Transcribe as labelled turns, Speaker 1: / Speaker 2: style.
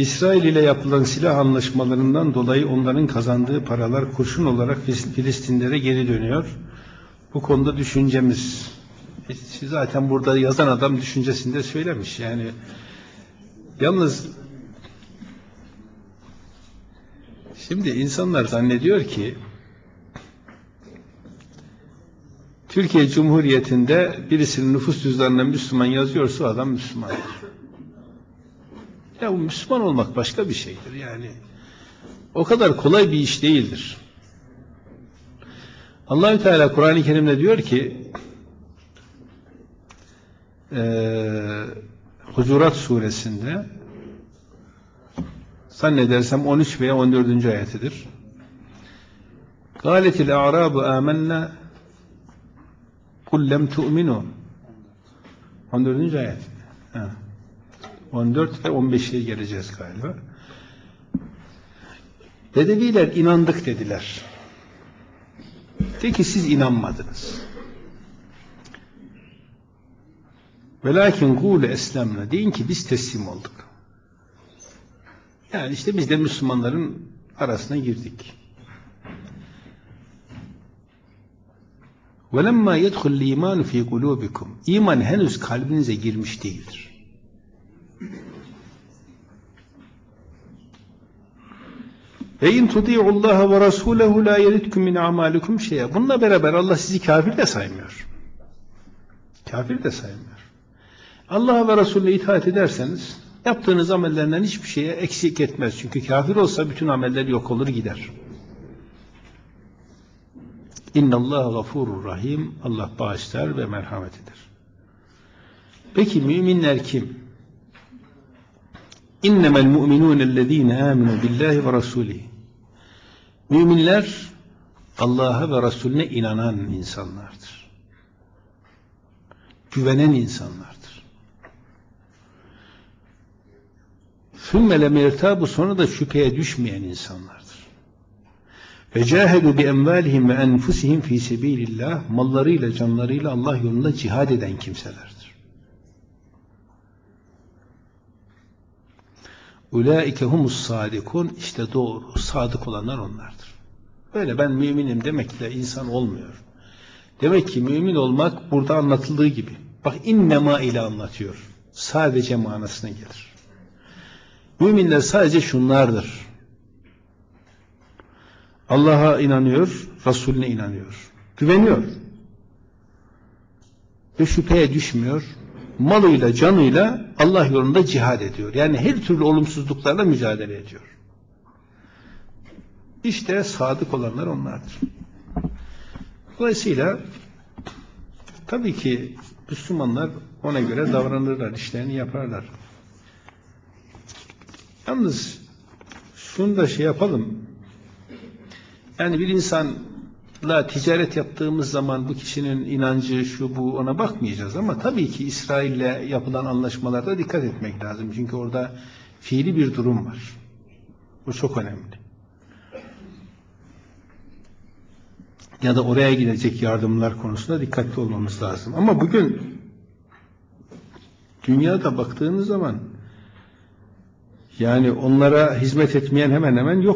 Speaker 1: İsrail ile yapılan silah anlaşmalarından dolayı onların kazandığı paralar kurşun olarak Filistinlere geri dönüyor. Bu konuda düşüncemiz zaten burada yazan adam düşüncesinde söylemiş. Yani yalnız şimdi insanlar zannediyor ki Türkiye Cumhuriyeti'nde birisinin nüfus cüzdanına Müslüman yazıyorsa adam Müslümandır. Ya Müslüman olmak başka bir şeydir yani. O kadar kolay bir iş değildir. Allahü Teala Kur'an-ı Kerim'de diyor ki e, Hucurat suresinde zannedersem 13 veya 14. ayetidir. Galetil a'rabu amennâ kul lem tu'minu 14. ayet. Ha. 14 ve 15'e geleceğiz galiba. Bedeviler inandık dediler. De ki siz inanmadınız. Velakin gule eslemle deyin ki biz teslim olduk. Yani işte biz de Müslümanların arasına girdik. وَلَمَّا يَدْخُلْ الْا۪يمَانُ ف۪ي قُلُوبِكُمْ İman henüz kalbinize girmiş değildir. Ve in tuti'ullaha ve rasulehu la yelitkum min amalikum şeye. Bununla beraber Allah sizi kafir de saymıyor. Kafir de saymıyor. Allah'a ve Resulüne itaat ederseniz yaptığınız amellerden hiçbir şeye eksik etmez. Çünkü kafir olsa bütün ameller yok olur gider. İnna Allah gafurur rahim. Allah bağışlar ve merhamet eder. Peki müminler kim? İnnemel mu'minûnellezîne âminu billahi ve rasûlihi. Müminler Allah'a ve Resulüne inanan insanlardır. Güvenen insanlardır. Sümme lem bu sonra da şüpheye düşmeyen insanlardır. Ve cahedu bi emvalihim ve enfusihim fi sebilillah mallarıyla canlarıyla Allah yolunda cihad eden kimselerdir. Ulaike humus sadikun işte doğru sadık olanlar onlardır. Böyle ben müminim demekle insan olmuyor. Demek ki mümin olmak burada anlatıldığı gibi. Bak innema ile anlatıyor. Sadece manasına gelir. Müminler sadece şunlardır. Allah'a inanıyor, Resulüne inanıyor. Güveniyor. Ve şüpheye düşmüyor. Malıyla, canıyla Allah yolunda cihad ediyor. Yani her türlü olumsuzluklarla mücadele ediyor. İşte sadık olanlar onlardır. Dolayısıyla tabii ki Müslümanlar ona göre davranırlar, işlerini yaparlar. Yalnız şunu da şey yapalım. Yani bir insanla ticaret yaptığımız zaman bu kişinin inancı şu bu ona bakmayacağız ama tabii ki İsrail'le yapılan anlaşmalarda dikkat etmek lazım. Çünkü orada fiili bir durum var. Bu çok önemli. Ya da oraya gidecek yardımlar konusunda dikkatli olmamız lazım. Ama bugün dünyada baktığınız zaman yani onlara hizmet etmeyen hemen hemen yok.